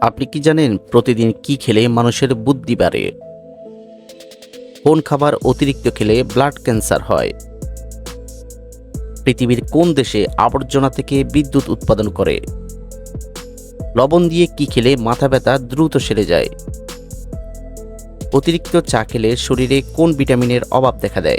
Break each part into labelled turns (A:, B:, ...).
A: আপনি কি জানেন প্রতিদিন কি খেলে মানুষের বুদ্ধি বাড়ে? কোন খাবার অতিরিক্ত খেলে ব্লাড ক্যান্সার হয়? পৃথিবীর কোন দেশে আবর্জনা থেকে বিদ্যুৎ উৎপাদন করে? লবণ দিয়ে কি খেলে মাথা ব্যথা দ্রুত সেরে যায়? অতিরিক্ত চা খেলে শরীরে কোন ভিটামিনের অভাব দেখা দেয়?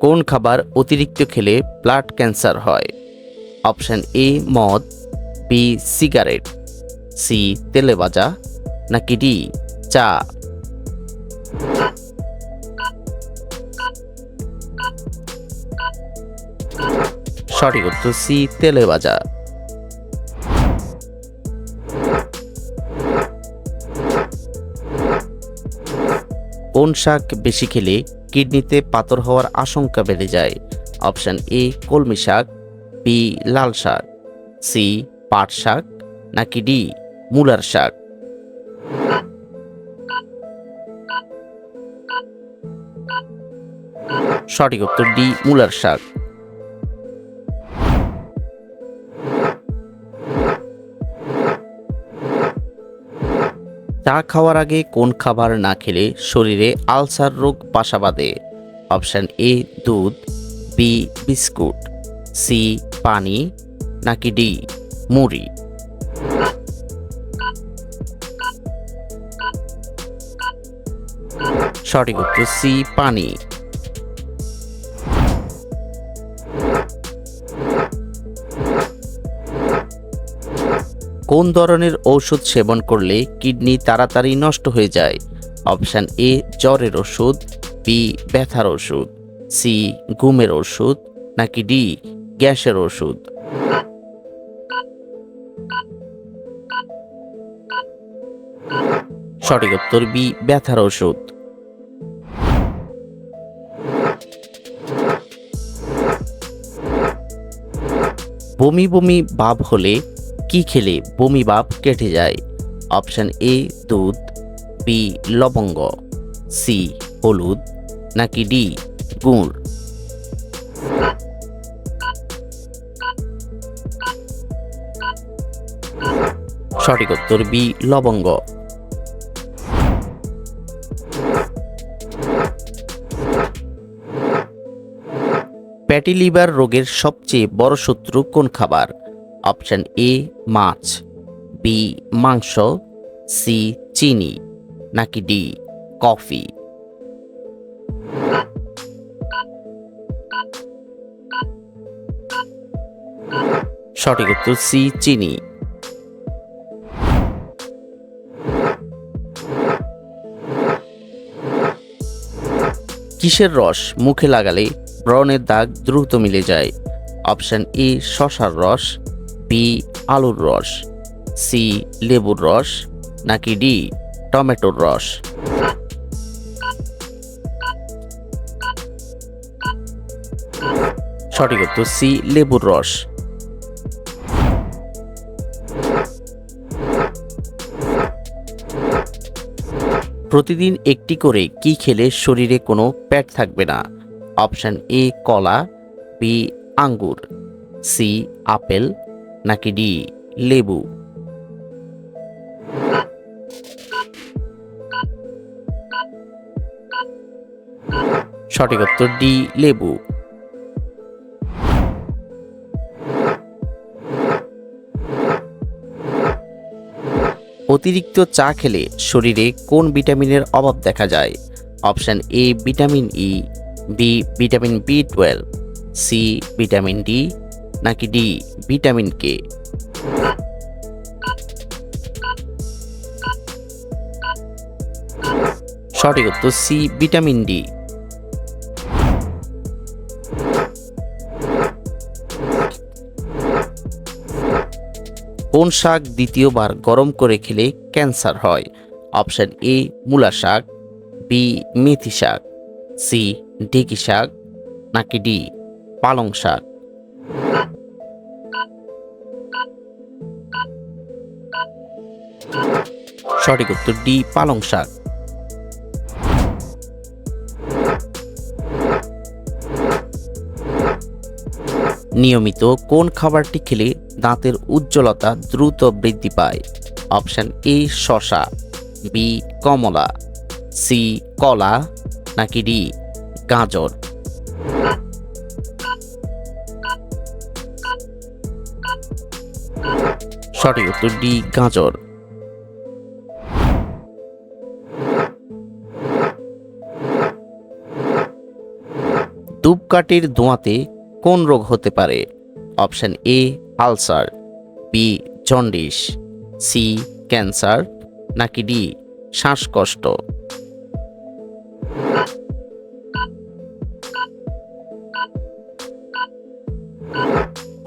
A: কোন খাবার অতিরিক্ত খেলে ব্লাড ক্যান্সার হয়? অপশান এ, মদ, বি, সিগারেট, সি তেলে ভাজা নাকি ডি, চা? সঠিক উত্তর সি তেলে ভাজা কোন শাক বেশি খেলে কিডনিতে পাথর হওয়ার আশঙ্কা বেড়ে যায়। অপশান এ, কলমি শাক বি লাল শাক সি পাট শাক, নাকি ডি মূলার শাক। সঠিক উত্তর ডি মূলার শাক। চা খাওয়ার আগে কোন খাবার না খেলে শরীরে আলসার রোগ বাসা বাঁধে? অপশান এ, দুধ, বি, বিস্কুট, সি, পানি, নাকি ডি, মুড়ি? সঠিক উত্তর সি, পানি। কোন ধরনের ঔষধ সেবন করলে কিডনি তাড়াতাড়ি নষ্ট হয়ে যায়? অপশান এ, জ্বরের ওষুধ, বি, ব্যথার ওষুধ, সি, ঘুমের ওষুধ, নাকি ডি, গ্যাসের ওষুধ। সঠিক উত্তর বি, ব্যথার ওষুধ। বমি বমি ভাব হলে কি খেলে বমি ভাব কেটে যায়? অপশন এ, দুধ, বি, লবঙ্গ, সি, হলুদ, নাকি ডি, গুড়? সঠিক উত্তর বি, লবঙ্গ। প্যাটি লিভার রোগের সবচেয়ে বড় শত্রু কোন খাবার? অপশন এ, মাছ, বি, মাংস, সি, চিনি, নাকি ডি, কফি। সঠিক উত্তর সি, চিনি। কিসের রস মুখে লাগালে ব্রণের দাগ দ্রুত মিলে যায়? অপশন এ, শশার রস বি আলুর রস সি লেবুর রস, নাকি ডি টমেটোর রস? সঠিক উত্তর সি লেবুর রস। প্রতিদিন একটি করে কি খেলে শরীরে কোনো প্যাট থাকবে না? অপশন এ কলা বি আঙ্গুর সি আপেল নাকি ডি, লেবু? সঠিক উত্তর ডি, লেবু। অতিরিক্ত চা খেলে শরীরে কোন ভিটামিনের অভাব দেখা যায়? Option A, vitamin E, B, vitamin B twelve, C, vitamin D নাকি ডি ভিটামিন কে? সঠিক উত্তর সি, ভিটামিন ডি। কোন শাক দ্বিতীয়বার গরম করে খেলে ক্যান্সার হয়? অপশান এ, মূলা শাক, বি, মেথি শাক, সি ডেকি শাক, নাকি ডি, পালং শাক? সঠিক উত্তর ডি, পালং শাক। নিয়মিত কোন খাবারটি খেলে দাঁতের উজ্জ্বলতা দ্রুত বৃদ্ধি পায়? অপশন এ শশা বি, কমলা, সি, কলা, নাকি ডি, গাজর। সঠিক উত্তর ডি, গাজর। ধূপকাঠির ধোঁয়াতে কোন রোগ হতে পারে? Option A, ulcer, B, jaundice, C, cancer, নাকি ডি, শ্বাসকষ্ট।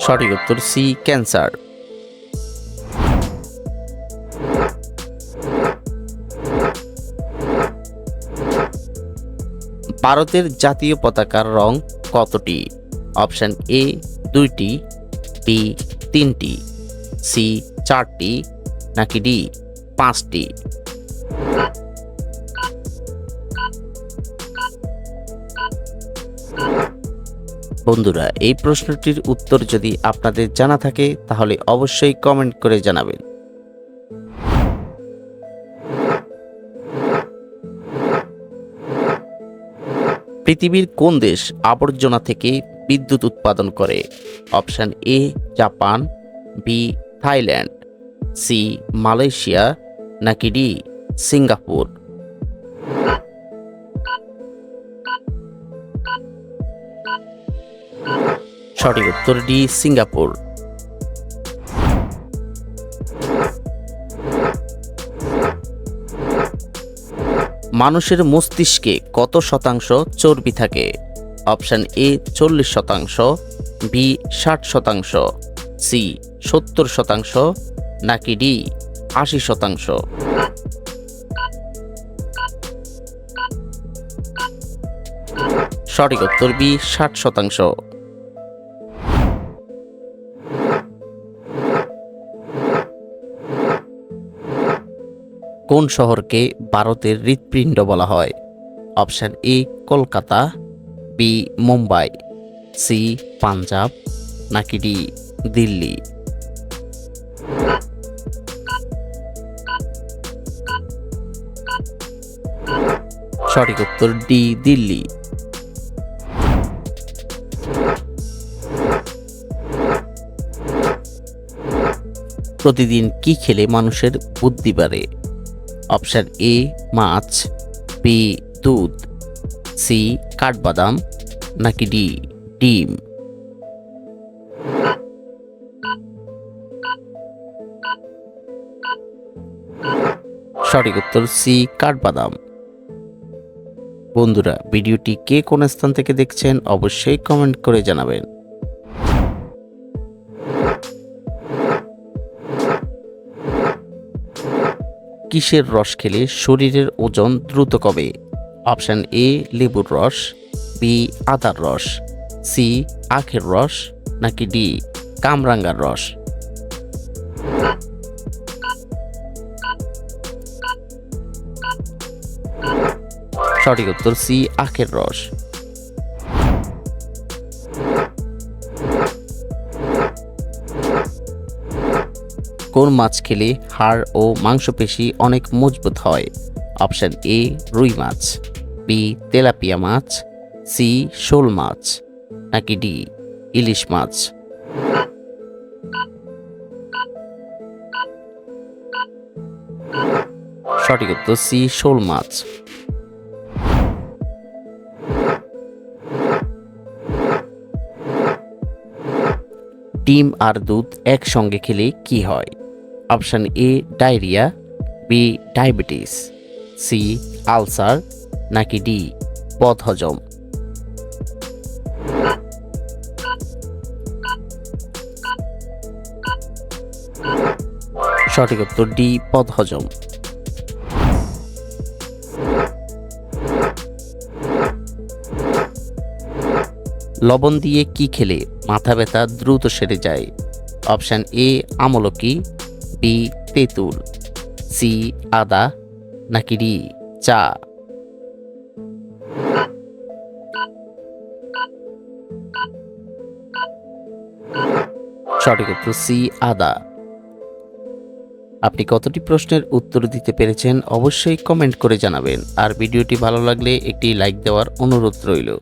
A: সঠিক উত্তর সি, ক্যান্সার। ভারতের জাতীয় পতাকার রং কতটি? অপশান এ দুইটি বি তিনটি সি চারটি, নাকি ডি পাঁচটি? বন্ধুরা, এই প্রশ্নটির উত্তর যদি আপনাদের জানা থাকে, তাহলে অবশ্যই কমেন্ট করে জানাবেন। পৃথিবীর কোন দেশ আবর্জনা থেকে বিদ্যুৎ উৎপাদন করে? Option A, Japan, B, Thailand, C, Malaysia, নাকি ডি, সিঙ্গাপুর? সঠিক উত্তর ডি, সিঙ্গাপুর। মানুষের মস্তিষ্কে কত শতাংশ চর্বি থাকে? অপশান এ, চল্লিশ শতাংশ, বি, ষাট শতাংশ, সি, সত্তর শতাংশ, নাকি ডি, আশি শতাংশ। সঠিক উত্তর বি, ষাট শতাংশ। কোন শহরকে ভারতের হৃৎপিণ্ড বলা হয়? Option A, Kolkata, B, Mumbai, C, Punjab, নাকি ডি, দিল্লি? সঠিক উত্তর ডি, দিল্লি। প্রতিদিন কি খেলে মানুষের বুদ্ধি বাড়ে? অপশান এ, মাছ বি দুধ সি কাঠবাদাম, নাকি ডি ডিম? সঠিক উত্তর সি কাঠবাদাম। বন্ধুরা, ভিডিওটি কে কোন স্থান থেকে দেখছেন, অবশ্যই কমেন্ট করে জানাবেন। কিসের রস খেলে শরীরের ওজন দ্রুত কমে? অপশান এ, লেবুর রস, বি, আদার রস, সি, আখের রস, নাকি ডি, কামরাঙ্গার রস? সঠিক উত্তর সি, আখের রস। কোন মাছ খেলে হাড় ও মাংসপেশি অনেক মজবুত হয়? অপশন এ রুই মাছ। বি তেলাপিয়া মাছ। সি শোল মাছ। নাকি ডি ইলিশ মাছ। সঠিক উত্তর সি শোল মাছ। ডিম আর দুধ একসঙ্গে খেলে কি হয়? Option A, diarrhoea, B, diabetes, C, ulcer, নাকি ডি, বদহজম। সঠিক উত্তর ডি পদহজম লবণ দিয়ে কি খেলে মাথা ব্যথা দ্রুত সেরে যায়? অপশান এ, আমলকি বি তেঁতুল, সি, আদা, নাকি ডি, চা। সঠিক উত্তর সি, আদা। আপনি কতটি প্রশ্নের উত্তর দিতে পেরেছেন অবশ্যই কমেন্ট করে জানাবেন। আর ভিডিওটি ভালো লাগলে একটি লাইক দেওয়ার অনুরোধ রইল।